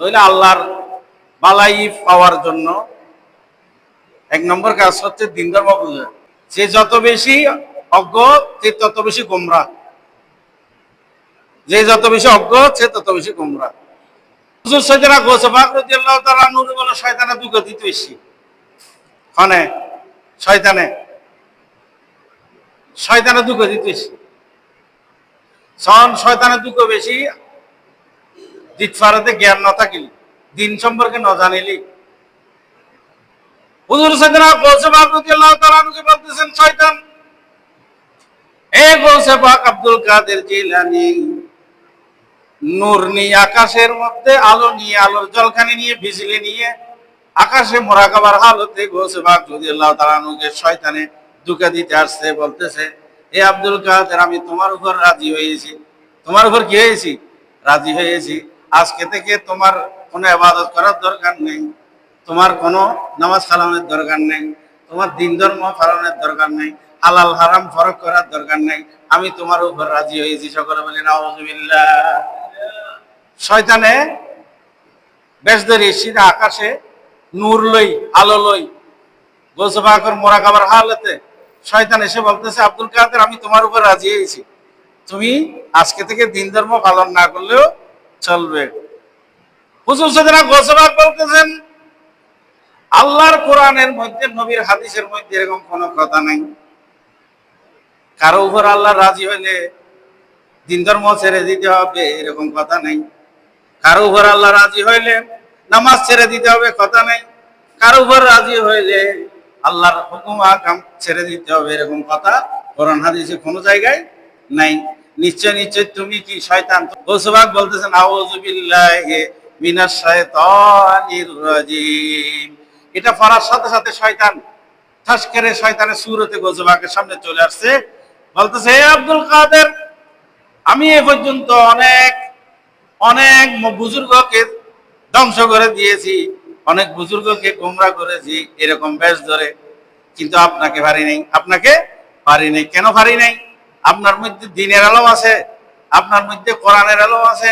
তাহলে আল্লাহর বালাই পাওয়ার জন্য এক নম্বর কাজ হচ্ছে দিন ধর্ম বুঝা যে যত বেশি অজ্ঞ, সে তত বেশি গোমরা। যে যত বেশি অজ্ঞ, সে তত বেশি গোমরা। হুজুর সৈয়দনা গোসবাক রাদিয়াল্লাহু তাআলা নূর বলে, শয়তানে দুঃখ দিতে বেশি। হনে শয়তানে। শয়তানে দুঃখ দিতে বেশি। সন শয়তানের দুঃখ বেশি। দিতফারাতে জ্ঞান ন থাকিল, দিন সম্পর্কে ন জানিলি। হুজুর সৈয়দনা গোসবাক রাদিয়াল্লাহু তাআলা বলতেছেন, শয়তান, এ গোসবাক আব্দুল কাদের জিলানী, নূর নিয়ে আকাশের মধ্যে, আলো নিয়ে, আলোর জলখানি নিয়ে, বিজলি নিয়ে, আকাশে মোরাকাবার হালতে গোসে বাগ যদি আল্লাহ তালানুকে শয়তানে দুকা দিতে আসছে, বলতেছে, এ আব্দুল কাদের, আমি তোমার উপর রাজি হয়েছি। তোমার উপর কি হয়েছি? রাজি হয়েছি। আজকে থেকে তোমার কোনো আবাদত করার দরকার নেই। তোমার কোনো নামাজ খালানোর দরকার নেই। তোমার দিন ধর্ম পালনের দরকার নেই। হালাল, হারাম ফরক করার দরকার নেই। আমি তোমার উপর রাজি হয়েছি। সকলে বলি, নাউজুবিল্লাহ। শয়তানে বেশ ধরে সিধা আকাশে নূর লই, আলো লই গোসবাকর মোরা খাবার হালতে। শয়তান এসে বলতেছে, আব্দুল কাদের, আমি তোমার উপর রাজি হয়েছি। তুমি আজকে থেকে দিন ধর্ম পালন না করলেও চলবে। হুজুর গোসবাক বলতেছেন আল্লাহর কোরআনের মধ্যে, নবীর হাদিসের মধ্যে এরকম কোনো কথা নাই। কারও উপর আল্লাহ রাজি হইলে দিন ধর্ম ছেড়ে দিতে হবে, এরকম কথা নাই। কারও উপর আল্লাহ রাজি হইলে নামাজ ছেড়ে দিতে হবে, কথা নাই। কারও উপর রাজি হইলে আল্লাহর হুকুম আকাম ছেড়ে দিতে হবে, এরকম কথা কোরআন, হাদিসে কোনো জায়গায় নাই। নিশ্চয় নিশ্চয়, তুমি কি শয়তান? গোসবাক বলতেছেন, আউযু বিল্লাহি মিনাশ শাইতানির রাজিম। এটা পড়ার সাথে সাথে শয়তান, ঠাস করে শয়তানের সুরতে গোসবাকের সামনে চলে আসছে। বলতেছে, হে আব্দুল কাদের, আমি এ পর্যন্ত অনেক অনেক বুজুর্গকে ধ্বংস করে দিয়েছি, অনেক বুজুর্গকে গোমরা করেছি, এরকম বেশ ধরে। কিন্তু আপনাকে ভারি নাই। আপনাকে পারি নাই। কেন পারি নাই? আপনার মধ্যে দিনের আলম আছে, আপনার মধ্যে কোরআনের আলম আছে,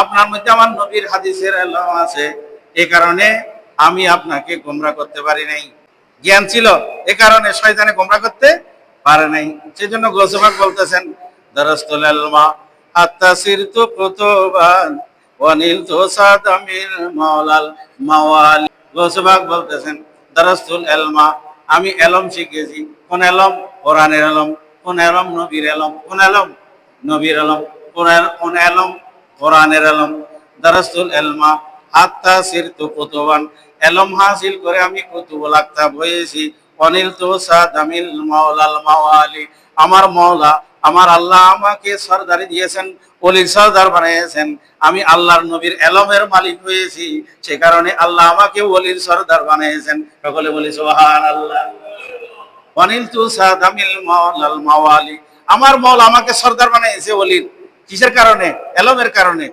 আপনার মধ্যে আমার নবীর হাদিসের আলম আছে। এ কারণে আমি আপনাকে গোমরা করতে পারি নাই। জ্ঞান ছিল, এ কারণে শয়তানে গোমরা করতে পারে নাই। সেজন্য গোসবাক বলতেছেন, দরস্তুল আলমা কুতুবান ওয়ানিলতু সাদামির মাওলাল মাওয়াল। গোসবাক বলতেছেন, দরস্তুল এলমা আমি এলম শিখেছি। কোন এলম কোরআনের এলম কোন এলম, নবীর এলম, কোন এলম, নবীর এলম, কোন এলম, কোরআনের এলম দরস্তুল এলমা, হাত্তা সিরতু কুতুবান। এলম হাসিল করে আমি কুতুবুল আক্তাব হয়েছি অনিল তো সাদামিল মাওলাল মাওয়ালি। আমার মওলা, আমার আল্লাহ আমাকে সরদারি দিয়েছেন, অলির সর্দার বানিয়েছেন। আমি আল্লাহর নবীর এলমের মালিক হয়েছি। সে কারণে আল্লাহ আমাকে অলির সর্দার বানিয়েছেন। সকলে বলি সোহান আল্লাহ অনিল তু সাদামিল মাওয়ালি। আমার মল আমাকে সর্দার বানিয়েছে অলির কিসের কারণে? এলমের কারণে।